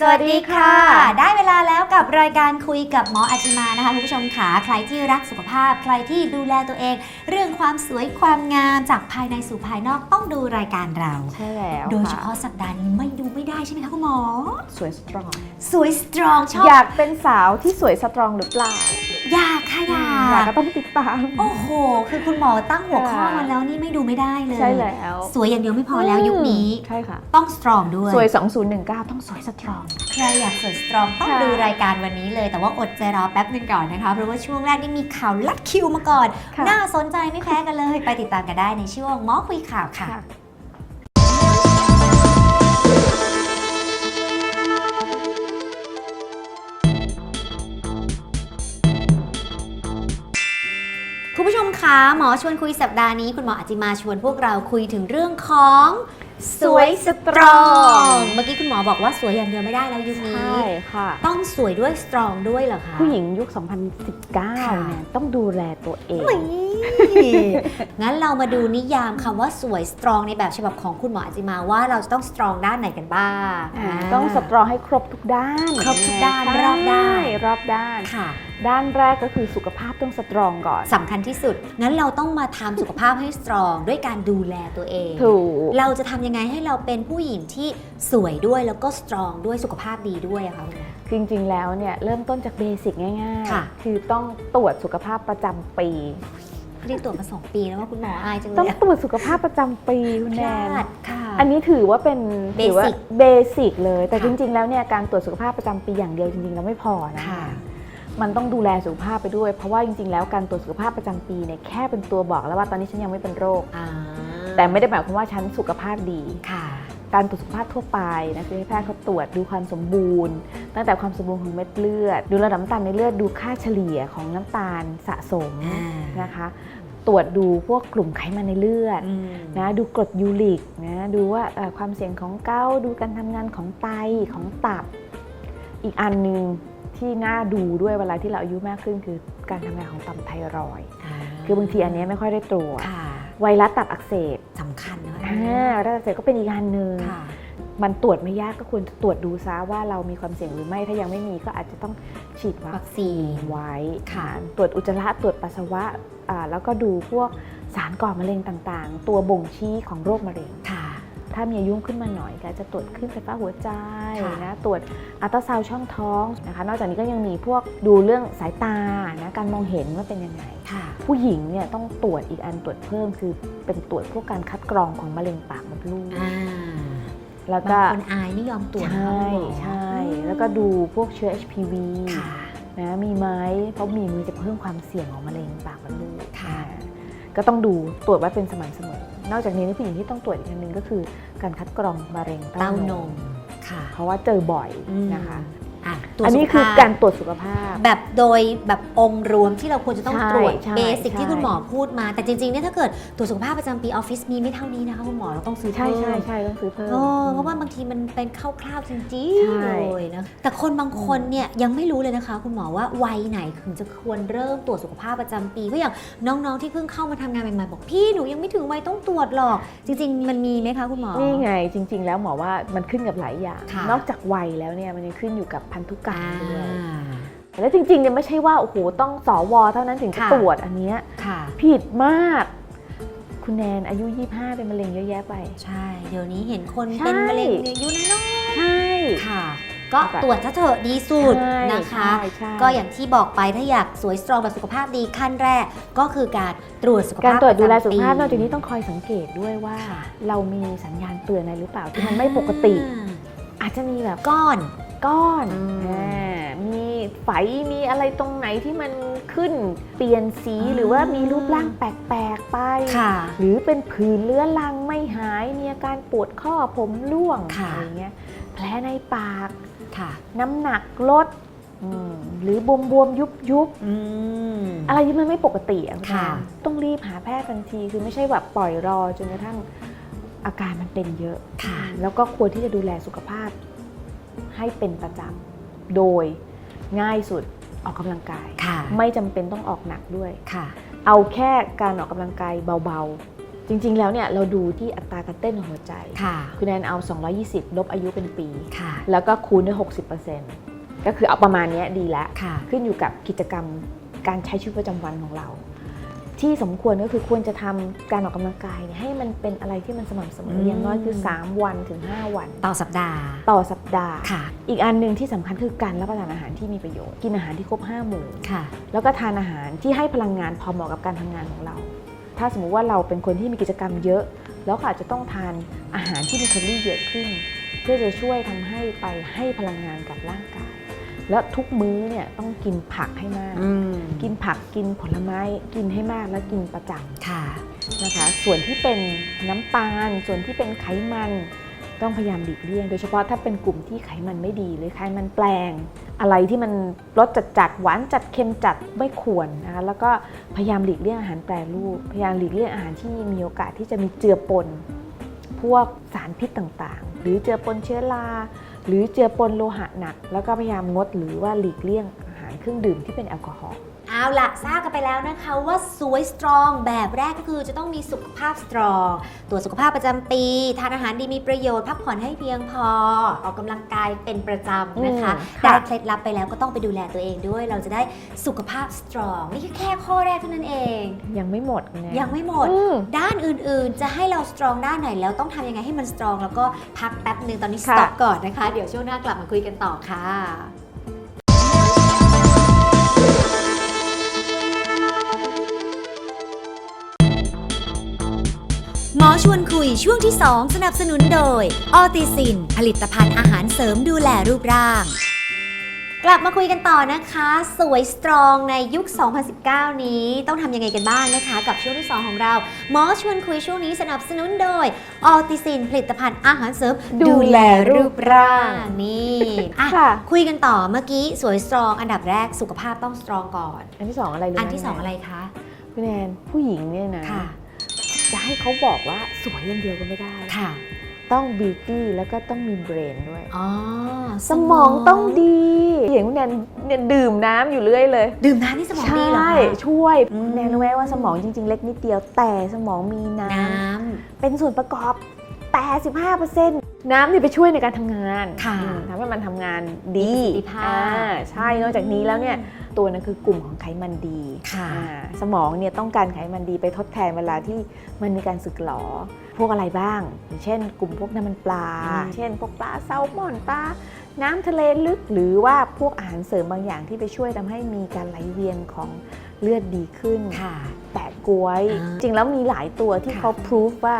สวัสดีค่ะ ได้เวลาแล้วกับรายการคุยกับหมออาจิมานะคะคุณผู้ชมค่ะใครที่รักสุขภาพ ใครที่ดูแลตัวเอง เรื่องความสวยความงามจากภายในสู่ภายนอกต้องดูรายการเรา ใช่แล้วโดยเฉค่พาะสัปดาห์นี้ไม่ดูไม่ได้ใช่ไหมคะคุณหมอ สวยสตรอง สวยสตรองชอบอยากเป็นสาวที่สวยสตรองหรือเปล่า อยากค่ะอยาอยากกก็ต้องติดตาม โอ้โห คือคุณหมอตั้งหัวข้อค่ะ มาแล้วนี่ไม่ดูไม่ได้เลย ใช่แล้วสวยอย่างเดียวไม่พอแล้วยุคนี้ ใช่ค่ะ ต้องสตรองด้วย สวย 2019 ต้องสวยสตรอง ใครอยากสวยสตรองต้องค่ะ ดูรายการวันนี้เลย แต่ว่าอดใจรอแป๊บหนึงก่อนนะคะ เพราะว่าช่วงแรกนี่มีข่าวลัดคิวมาก่อน ค่ะ น่าสนใจไม่แพ้กันเลย ไปติดตามกันได้ในช่วงหมอคุยข่าวค่ะ ค่ะ หมอชวนคุยสัปดาห์นี้ คุณหมออาจิมาชวนพวกเราคุยถึงเรื่องของสวยสตรอง เมื่อกี้คุณหมอบอกว่าสวยอย่างเดียวไม่ได้แล้วยุคนี้ ใช่ค่ะ ต้องสวยด้วยสตรองด้วยเหรอคะ ผู้หญิงยุคค่ะ2019 เนี่ย ต้องดูแลตัวเองนี่ งั้นเรามาดูนิยามคำว่าสวยสตรองในแบบฉบับของคุณหมออาจิมาว่าเราจะต้องสตรองด้านไหนกันบ้างอ่าต้องสตรองให้ครบทุกด้านครบทุกด้านใช่รอบด้านรอบด้านค่ะ ด้านแรกก็คือสุขภาพต้องสตรองก่อนสำคัญที่สุด งั้นเราต้องมาทำสุขภาพให้สตรองด้วยการดูแลตัวเองถูกเราจะทำยังไงให้เราเป็นผู้หญิงที่สวยด้วยแล้วก็สตรองด้วยสุขภาพดีด้วยอะคะคุณหมอคือจริงๆ แล้วเนี่ยเริ่มต้นจากเบสิกง่ายค่ะๆคือต้องตรวจสุขภาพประจำปี เรียกตัวจมาสองปีแล้วว่าคุณหมออายจังเลต้องยอะตรวจสุขภาพประจำปีคุณพแนลาน ดค่ะ อันนี้ถือว่าเป็นเบสิกถือว่าเบสิกเลย แต่ค่ะ จริง ๆ แล้วเนี่ยการตรวจสุขภาพประจำปีอย่างเดียวจริงๆ แล้วไม่พอนะ ค่ะ มันต้องดูแลสุขภาพไปด้วย เพราะว่าจริง ๆ แล้วการตรวจสุขภาพประจำปีเนี่ยแค่เป็นตัวบอกแล้วว่าตอนนี้ฉันยังไม่เป็นโรค อ่าแต่ไม่ได้หมายความว่าฉันสุขภาพดี ค่ะ การตรวจสุขภาพทั่วไปนะคือให้แพทย์เขาตรวจดูความสมบูรณ์ ตั้งแต่ความสมบูรณ์ของเม็ดเลือด ดูระดับน้ำตาลในเลือดดูค่าเฉลี่ยของน้ำตาลสะสมอ่านะคะ ตรวจดูพวกกลุ่มไขมันในเลือดอืมนะดูกรดยูริกนะดูว่าเอ่อความเสี่ยงของเกาต์ดูการทำงานของไตของตับ อีกอันหนึ่งที่น่าดูด้วยเวลาที่เราอายุมากขึ้นคือการทำงานของต่อมไทรอยด์คือบางทีอันเนี้ยไม่ค่อยได้ตรวจค่ะ ไวรัสตับอักเสบสำคัญเนอะอ่าไวรัสตับอักเสบก็เป็นอีกอันหนึ่งค่ะมันตรวจไม่ยากก็ควรจะตรวจดูซะว่าเรามีความเสี่ยงหรือไม่ถ้ายังไม่มีก็อาจจะต้องฉีดวัวัคคซีนไว้ค่ะตรวจอุจจาระตรวจปัสสาวะอ่าแล้วก็ดูพวกสารก่อมะเร็งต่างๆ ตัวบ่งชี้ของโรคมะเร็งค่ะ ถ้ามีอายุขึ้นมาหน่อยก็จะตรวจคลื่นไฟฟ้าหัวใจค่ะนะตรวจอัลตราซาวด์ช่องท้องนะคะ นอกจากนี้ก็ยังมีพวกดูเรื่องสายตานะการมองเห็นว่าเป็นยังไงค่ะผู้หญิงเนี่ยต้องตรวจอีกอันตรวจเพิ่มคือเป็นตรวจพวกการคัดกรองของมะเร็งปากมดลูกอ่าแล้วบาก็งคนอายไม่ยอมตรวจใช่นะคะคุณหมอใช่ แล้วก็ดูพวกเชื้อ HPV ค่ะนะมีไหมเพราะมีมือจะเพิ่มความเสี่ยงของมะเร็งปากมดลูกค่ะอ่าก็ต้องดูตรวจไว้เป็นสม่ำเสมอ นอกจากนี้ผู้หญิงที่ต้องตรวจอีกอันหนึ่งก็คือ การคัดกรองมะเร็งเต้านมค่ะ เพราะว่าเจอบ่อยอืมนะคะอะตรวจอันนี้สุขคือภพการตรวจสุขภาพ แบบโดยแบบองค์รวมที่เราควรจะต้องใช่ตรวจใช่เบสิกที่ใช่คุณหมอพูดมา แต่จริงๆเนี่ยถ้าเกิดตรวจสุขภาพประจำปีออฟฟิศมีไม่เท่านี้นะคะคุณหมอเราต้องซื้อใช่เพิ่มใช่ใช่ต้องซื้อเพิ่ม เออเพราะว่าบางทีมันเป็นคร่าวๆจริงใช่ๆเลยนะแต่คนบางคนเนี่ยยังไม่รู้เลยนะคะ คุณหมอว่าวัยไหนถึงจะควรเริ่มตรวจสุขภาพประจำปีก็อย่างน้องๆที่เพิ่งเข้ามาทำงานใหม่ๆบอกพี่หนูยังไม่ถึงวัยต้องตรวจหรอก จริง ๆ มันมีไหมคะคุณหมอ นี่ไงจริง ๆ แล้วหมอว่ามันขึ้นกับหลายอย่าง ค่ะ นอกจากวัยแล้วเนี่ยมันยังขึ้นอยู่กับพันธุกรรอ่ามด้วยแล้วจริงๆเนี่ยไม่ใช่ว่าโอ้โหต้องสวเท่านั้นถึงจะค่ะตรวจอันเนี้ยค่ะผิดมากคุณแนนอายุ 25 เป็นมะเร็งเยอะแยะไป ใช่ เดี๋ยวนี้เห็นคนใช่เป็นมะเร็งอายุน้อยใช่ๆค่ะ ก็ตรวจซะเถอะดีสุดนะคะใช่ใช่ก็อย่างที่บอกไปถ้าอยากสวยสตรองแบบสุขภาพดีขั้นแรก ก็คือการตรวจสุขภาพการตรวจดูแลประจำสุขภาพปีนอกจากนี้ต้องคอยสังเกตด้วยว่าค่ะเรามีสัญญาณเตือนอะไรหรือเปล่าที่มันไม่ปกติอ่าอาจจะมีแบบก้อน ก้อนอืมอ่ามีไฝมีอะไรตรงไหนที่มันขึ้นเปลี่ยนสีอ่าหรือว่ามีรูปร่างแปลกๆไปค่ะหรือเป็นผื่นเลื้อรังไม่หาย มีอาการปวดข้อผมร่วงค่ะอะไรเงี้ยแผลในปากค่ะน้ำหนักลดอืมหรือบวมบวมๆยุบยุบอืมๆอะไรที่มันไม่ปกติอะณค่ะแม่ต้องรีบหาแพทย์ทันที คือไม่ใช่แบบปล่อยรอจนกระทั่งอาการมันเป็นเยอะค่ะแล้วก็ควรที่จะดูแลสุขภาพ ให้เป็นประจำโดยง่ายสุดออกกำลังกาย ค่ะ ไม่จำเป็นต้องออกหนักด้วย ค่ะ เอาแค่การออกกำลังกายเบาจริงๆแล้วเนี่ยเราดูที่อัตราการเต้นของหัวใจ ค่ะ คุณแนนเอา 220 ลบอายุเป็นปี ค่ะ แล้วก็คูณด้วย 60%ก็คือเอาประมาณเนี้ยดีแล้ว ค่ะ ขึ้นอยู่กับกิจกรรมการใช้ชีวิตประจำวันของเรา ที่สมควรก็คือควรจะทำการออกกำลังกายเนี่ยให้มันเป็นอะไรที่มันสม่ำเสมอมอย่างน้อยคือ 3 วันถึง 5 วัน ต่อสัปดาห์ ต่อสัปดาห์ค่ะ อีกอันหนึ่งที่สำคัญคือการรับประทานอาหารที่มีประโยชน์กินอาหารที่ครบ5หมู่ค่ะ แล้วก็ทานอาหารที่ให้พลังงานพอเหมาะกับการทำงานของเรา ถ้าสมมุติว่าเราเป็นคนที่มีกิจกรรมเยอะ แล้วก็อาจจะต้องทานอาหารที่มีแคลอรี่เยอะขึ้น เพื่อจะช่วยทำให้ไปให้พลังงานกับร่างกาย แล้วทุกมื้อเนี่ยต้องกินผักให้มากอืมกินผักกินผลไม้กินให้มากและกินประจำค่ะนะคะ ส่วนที่เป็นน้ำตาล ส่วนที่เป็นไขมันต้องพยายามหลีกเลี่ยง โดยเฉพาะถ้าเป็นกลุ่มที่ไขมันไม่ดีหรือไขมันแปลง อะไรที่มันรสจัดจัดๆหวานจัดเค็มจัดไม่ควรนะคะแล้วก็พยายามหลีกเลี่ยงอาหารแปรรูป พยายามหลีกเลี่ยงอาหารที่มีโอกาสที่จะมีเจือปน พวกสารพิษต่างๆ หรือเจือปนเชื้อรา หรือเจือปนโลหะหนัก แล้วก็พยายามงดหรือว่าหลีกเลี่ยงอาหารเครื่องดื่มที่เป็นแอลกอฮอล์ เอาละทราบกันไปแล้วนะคะว่าสวยสตรองแบบแรกก็คือจะต้องมีสุขภาพสตรองตรวจสุขภาพประจำปี ทานอาหารดีมีประโยชน์พักผ่อนให้เพียงพอ ออกกำลังกายเป็นประจำนะคะอืมได้ค่ะเคล็ดลับไปแล้วก็ต้องไปดูแลตัวเองด้วย เราจะได้สุขภาพสตรองนี่แค่ข้อแรกเท่านั้นเอง ยังไม่หมดนะยังไม่หมด อืม ด้านอื่นๆ จะให้เราสตรองด้านไหนแล้วต้องทำยังไงให้มันสตรอง แล้วก็พักแป๊บหนึ่งตอนนี้สค่ะ ต็อปก่อนนะคะ เดี๋ยวช่วงหน้ากลับมาคุยกันต่อค่ะ หมอชวนคุยช่วงที่ 2 สนับสนุนโดย ออติซิน ผลิตภัณฑ์อาหารเสริมดูแลรูปร่าง กลับมาคุยกันต่อนะคะ สวยสตรองในยุค 2019 นี้ต้องทำยังไงกันบ้างนะคะ กับช่วงที่ 2 ของเรา หมอชวนคุยช่วงนี้สนับสนุนโดย ออติซิน ผลิตภัณฑ์อาหารเสริมดูแลรูปร่างนี่อะค่ะ คุยกันต่อเมื่อกี้สวยสตรอง อันดับแรกสุขภาพต้องสตรองก่อน อันที่สองอะไรรู้ไหมอันที่สองอะไรคะคุณแนนผู้หญิงเนี่ยนะ ค่ะ จะให้เขาบอกว่าสวยอย่างเดียวก็ไม่ได้ค่ะ ต้องบิวตี้แล้วก็ต้องมีเบรนด้วยอ๋อสมองต้องดีอย่างคุณแนนเนี่ยดื่มน้ำอยู่เรื่อยเลย ดื่มน้ำนี่สมองใชดีเหรอ่คะช่วยอืมคุณแนนรู้ไหมว่าสมองจริง ๆ เล็กนิดเดียว แต่สมองมีน้ำน้เป็นส่วนประกอบ 85% น้ำนี่ไปช่วยในการทำงานค่ะอืมทำให้มันทำงานดีมีประสิทธิภาพอ่ใช่นอกจากนี้แล้วเนี่ยตัวนั้นคือกลุ่มของไขมันดีค่ะอ่าสมองเนี่ยต้องการไขมันดีไปทดแทนเวลาที่มันมีการสึกหรอพวกอะไรบ้าง อย่างเช่น กลุ่มพวกน้ำมันปลาอืมเช่น พวกปลาแซลมอนปลาน้ำทะเลลึกหรือว่าพวกอาหารเสริมบางอย่างที่ไปช่วยทำให้มีการไหลเวียนของเลือดดีขึ้นค่ะแปะกล้วยอ่าจริงแล้วมีหลายตัวที่ค่ะเขาพิสูจว่า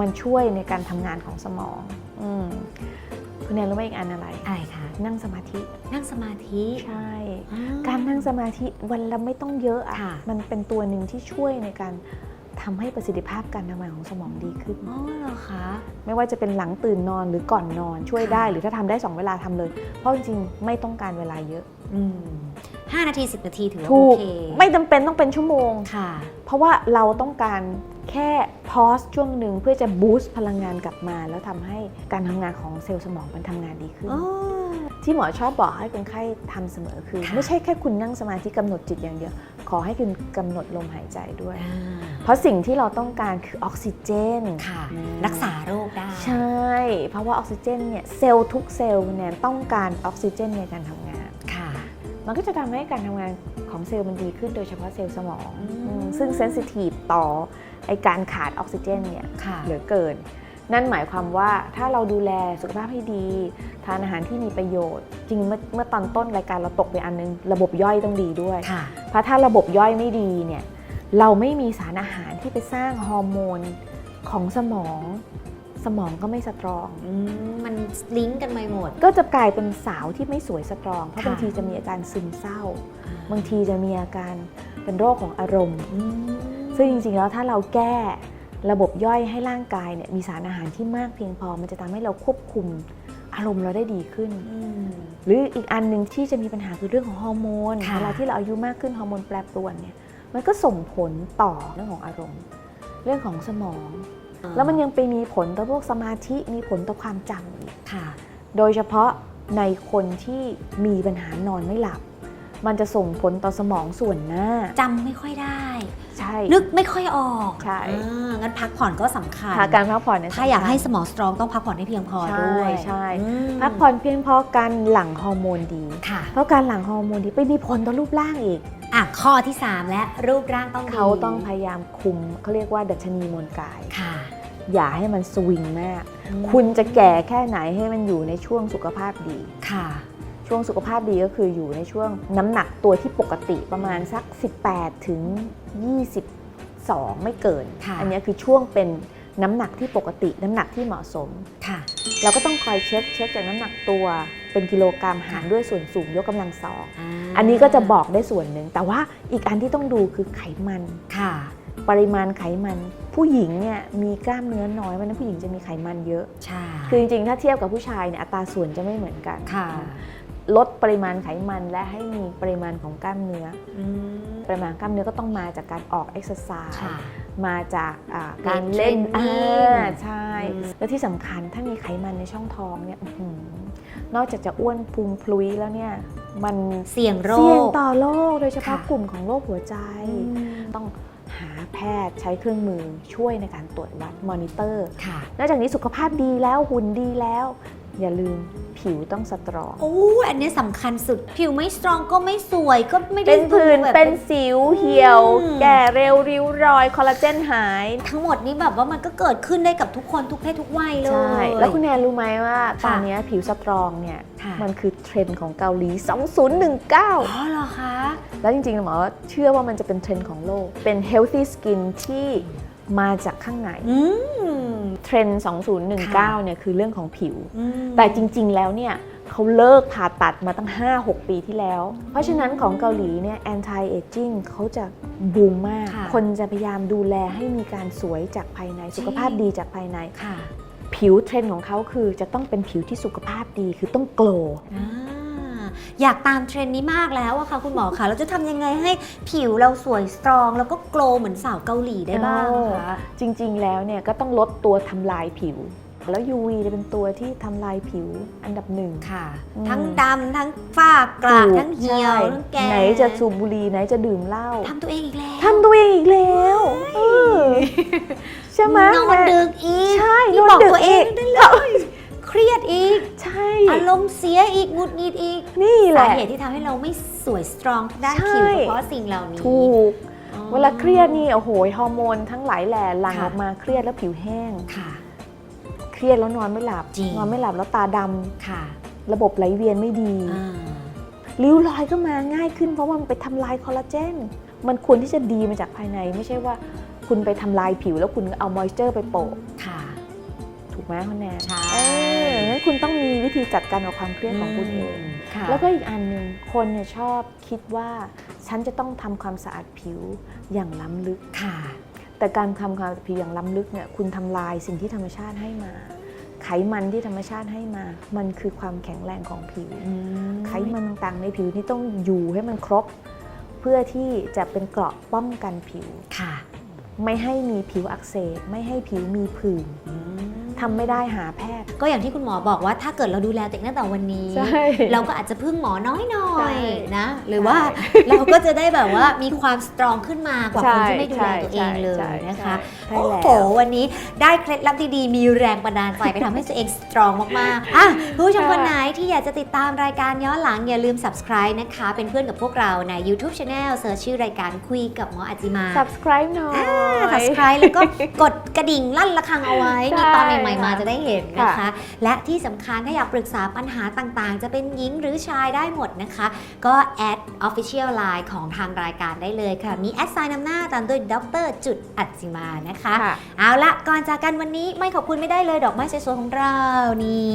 มันช่วยในการทำงานของสมองอมคุณแนนรู้ไหมอีกอันอะไร อะไรคะนั่งสมาธิ นั่งสมาธิใช่อ๋อการนั่งสมาธิวันละไม่ต้องเยอะอะค่ะ มันเป็นตัวหนึ่งที่ช่วยในการทำให้ประสิทธิภาพการทำงานของสมองดีขึ้น อ๋อเหรอคะ ไม่ว่าจะเป็นหลังตื่นนอนหรือก่อนนอนช่วยค่ะได้หรือถ้าทำได้สองเวลาทำเลย เพราะจริงๆไม่ต้องการเวลาเยอะ อืมห้านาทีสิบนาทีถือว่าถูโอกเคไม่จำเป็นต้องเป็นชั่วโมง ค่ะ เพราะว่าเราต้องการ แค่พอสช่วงหนึ่งเพื่อจะบูสต์พลังงานกลับมา แล้วทำให้การทำงานของเซลล์สมองมันทำงานดีขึ้นอ๋อที่หมอชอบบอกให้คนไข้ทำเสมอคือค่ะไม่ใช่แค่คุณนั่งสมาธิกำหนดจิตอย่างเดียว ขอให้คุณกำหนดลมหายใจด้วยอ่าเพราะสิ่งที่เราต้องการคือออกซิเจนค่ะอืมรักษาโรคได้ ใช่ เพราะว่าออกซิเจนเนี่ยเซลล์ทุกเซลล์เนี่ยต้องการออกซิเจนในการทำงานค่ะ มันก็จะทำให้การทำงานของเซลล์มันดีขึ้นโดยเฉพาะเซลล์สมองอืมอืมซึ่งเซนซิทีฟต่อไอการขาดออกซิเจนเนี่ยค่ะเหลือเกิน นั่นหมายความว่าถ้าเราดูแลสุขภาพให้ดี ทานอาหารที่มีประโยชน์ จริงเมื่อเมื่อตอนต้นรายการเราตกไปอันนึง ระบบย่อยต้องดีด้วยค่ะเพราะถ้าระบบย่อยไม่ดีเนี่ยเราไม่มีสารอาหารที่ไปสร้างฮอร์โมนของสมอง สมองก็ไม่สตรองอืมมันลิงก์กันไปหมด ก็จะกลายเป็นสาวที่ไม่สวยสตรอง เพราะค่ะบางทีจะมีอาการซึมเศร้า บางทีจะมีอาการเป็นโรคของอารมณ์อืมซึ่งจริงๆแล้วถ้าเราแก้ระบบย่อยให้ร่างกายเนี่ยมีสารอาหารที่มากเพียงพอ มันจะทำให้เราควบคุมอารมณ์เราได้ดีขึ้นอืมหรืออีกอันหนึ่งที่จะมีปัญหาคือเรื่องของฮอร์โมนค่ะเวลาที่เราอายุมากขึ้นฮอร์โมนแปรปรวนเนี่ย มันก็ส่งผลต่อเรื่องของอารมณ์ เรื่องของสมอง แล้วมันยังไปมีผลต่อพวกสมาธิมีผลต่อความจำอีกค่ะ โดยเฉพาะในคนที่มีปัญหานอนไม่หลับ มันจะส่งผลต่อสมองส่วนหน้าจำไม่ค่อยได้ ใช่ นึกไม่ค่อยออกใช่อ่างั้นพักผ่อนก็สำคัญหาการพักผ่อนเนี่ยถ้าอยากสำคัญให้สมองสตรองต้องพักผ่อนให้เพียงพอใช่ด้วยใช่อืมพักผ่อนเพียงพอการหลั่งฮอร์โมนดีค่ะเพราะการหลั่งฮอร์โมนดีไปมีผลต่อรูปร่างอีก อะข้อที่ 3 และรูปร่างต้องดีเขาต้องพยายามคุมเขาเรียกว่าดัชนีมวลกาย ค่ะ อย่าให้มันสวิงมากอืมคุณจะแก่แค่ไหนให้มันอยู่ในช่วงสุขภาพดี ค่ะ ช่วงสุขภาพดีก็คืออยู่ในช่วงน้ำหนักตัวที่ปกติประมาณสัก 18 ถึง 22 ไม่เกิน ค่ะ อันนี้คือช่วงเป็นน้ำหนักที่ปกติ น้ำหนักที่เหมาะสม ค่ะ เราก็ต้องคอยเช็คเช็คจากน้ำหนักตัวเป็นกิโลกรัมหารด้วยส่วนสูงยกกำลังสองาอันนี้ก็จะบอกได้ส่วนหนึ่ง แต่ว่าอีกอันที่ต้องดูคือไขมันค่ะ ปริมาณไขมัน ผู้หญิงเนี่ยมีกล้ามเนื้อน้อยเพราะฉะนั้นผู้หญิงจะมีไขมันเยอะใช่คือจริงๆ ถ้าเทียบกับผู้ชายเนี่ยอัตราส่วนจะไม่เหมือนกันค่ะ ลดปริมาณไขมันและให้มีปริมาณของกล้ามเนื้ออืมปริมาณกล้ามเนื้อก็ต้องมาจากการออกเอ็กซ์ไซส์ค่ะ มาจากอ่า Weight การเล่น training อ่าใช่อืมและที่สำคัญถ้ามีไขมันในช่องท้องเนี่ยอื้อหือนอกจากจะอ้วนพุงพลุยแล้วเนี่ยมันเสี่ยงโรเสี่ยงคต่อโรคโดยเฉพาะค่ะกลุ่มของโรคหัวใจอืมต้องหาแพทย์ใช้เครื่องมือช่วยในการตรวจวัดมอนิเตอร์ค่ะนอกจากนี้สุขภาพดีแล้วหุ่นดีแล้ว อย่าลืมผิวต้องสตรอง โอ้ยอันนี้สำคัญสุด ผิวไม่สตรองก็ไม่สวยก็ไม่ได้เป็นผื่นดูแบบเป็นสิวเหี่ยวอืมแก่เร็วริ้วรอยคอลลาเจนหาย ทั้งหมดนี้แบบว่ามันก็เกิดขึ้นได้กับทุกคนทุกเพศทุกวัยเลย ใช่ แล้วคุณแนนรู้ไหมว่าตค่ะอนนี้ผิวสตรองเนี่ย ค่ะ มันคือเทรนด์ของเกาหลี อ๋2019 อเหรอคะ แล้วจริงๆหมอเชื่อว่ามันจะเป็นเทรนด์ของโลก เป็น healthy skin ที่ มาจากข้างในอืมเทรนด์2019เนี่ยคือเรื่องของผิวอืมแต่จริง ๆ แล้วเนี่ยเขาเลิกผ่าตัดมาตั้ง 5-6 ปีที่แล้ว เพราะฉะนั้นของเกาหลีเนี่ย anti aging เขาจะบูมมากค่ะคนจะพยายามดูแลให้มีการสวยจากภายในสุขภาพดีจากภายในค่ะผิวเทรนด์ของเขาคือจะต้องเป็นผิวที่สุขภาพดีคือต้องโกลว์ อ่าอยากตามเทรนด์นี้มากแล้วอะค่ะคุณหมอคะเราจะทำยังไงให้ผิวเราสวยสตรอง แล้วก็โกลว์เหมือนสาวเกาหลีได้บ้างอะคะ จริงๆ แล้วเนี่ยก็ต้องลดตัวทำลายผิว แล้ว UV จะเป็นตัวที่ทำลายผิวอันดับหนึ่ง ค่ะ อืม ทั้งดำทั้งฝ้ากระทั้งเหี่ยวใช่ทั้งแก่ไหนจะสูบบุหรี่ไหนจะดื่มเหล้าทำตัวเองอีกแล้วทำตัวเองอีกแล้วเออใช่ไหมนอนดึกอีกใช่นี่นอนบอกดึกตัวเองอีกได้เลยเค รียดอีก ใช่ อารมณ์เสียอีกหงุดหงิดอีกนี่แหสาละเหตุที่ทำให้เราไม่สวยสตรองด้านใช่ผิวก็เพราะสิ่งเหล่านี้ถูกอ๋อเวลาเครียดนี่โอ้โหฮอร์โมนทั้งหลายแหล่หลั่งค่ะออกมาเครียดแล้วผิวแห้งค่ะ เครียดแล้วนอนไม่หลับจริงนอนไม่หลับแล้วตาดำค่ะ ระบบไหลเวียนไม่ดีอ่าริ้วรอยก็มาง่ายขึ้นเพราะว่ามันไปทำลายคอลลาเจนมันควรที่จะดีมาจากภายใน ไม่ใช่ว่าคุณไปทำลายผิวแล้วคุณเอามอยเจอร์ไปโปะค่ะ ถูกไหมคุณแนนใช่เอองั้นคุณต้องมีวิธีจัดการกับความเครียดของคุณเอง ค่ะแล้วก็อีกอันหนึ่งคนเนี่ยชอบคิดว่า ฉันจะต้องทำความสะอาดผิวอย่างล้ำลึก ค่ะ แต่การทำความสะอาดผิวอย่างล้ำลึกเนี่ยคุณทำลายสิ่งที่ธรรมชาติให้มา ไขมันที่ธรรมชาติให้มา มันคือความแข็งแรงของผิว ไขมันต่างๆในผิวนี่ต้องอยู่ให้มันครบ เพื่อที่จะเป็นเกราะป้องกันผิว ค่ะ ไม่ให้มีผิวอักเสบไม่ให้ผิวมีผื่น ทำไม่ได้หาแพทย์ ก็อย่างที่คุณหมอบอกว่าถ้าเกิดเราดูแลตัวเองตั้งแต่วันนี้ใช่เราก็อาจจะพึ่งหมอน้อยหน่อใช่ยนะ หรือว่าเราก็จะได้แบบว่ามีความสตรองขึ้นมากว่าคนที่ไม่ดูแลตัวเองเลยใช่นะคะใช่โอ้แล้วโหวันนี้ได้เคล็ดลับดีๆมีแรงบันดาลใจไปทำให้ตัวเองสตรองมากๆอะคุณผู้ชมคนไหนที่อยากจะติดตามรายการย้อนหลังอย่าลืม subscribe นะคะ เป็นเพื่อนกับพวกเราใน YouTube Channel เสิร์ชชื่อรายการคุยกับหมออาจิมา subscribe หน่อย subscribe แล้วก็กดกระดิ่งลั่นระฆังเอาไว้ใช่มีตอนใหม่ๆมาค่ะจะได้เห็นนะคะค่ะและที่สำคัญถ้าอยากปรึกษาปัญหาต่างๆ จะเป็นหญิงหรือชายได้หมดนะคะ ก็แอด Official Line ของทางรายการได้เลยค่ะ มีแอดไซน์นำหน้าตามด้วยดรจุดอัจจิมานะคะค่ะเอาละก่อนจากกันวันนี้ไม่ขอบคุณไม่ได้เลยดอกไม้สวยๆของเรานี่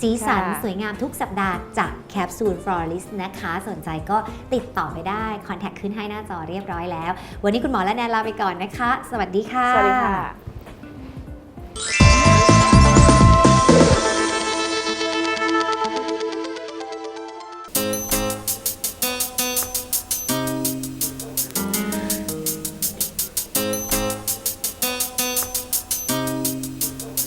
สีสันค่ะสวยงามทุกสัปดาห์จากแคปซูลฟลอริสนะคะ สนใจก็ติดต่อไปได้คอนแทคขึ้นให้หน้าจอเรียบร้อยแล้ว วันนี้คุณหมอและแนนลาไปก่อนนะคะ สวัสดีค่ะ สวัสดีค่ะ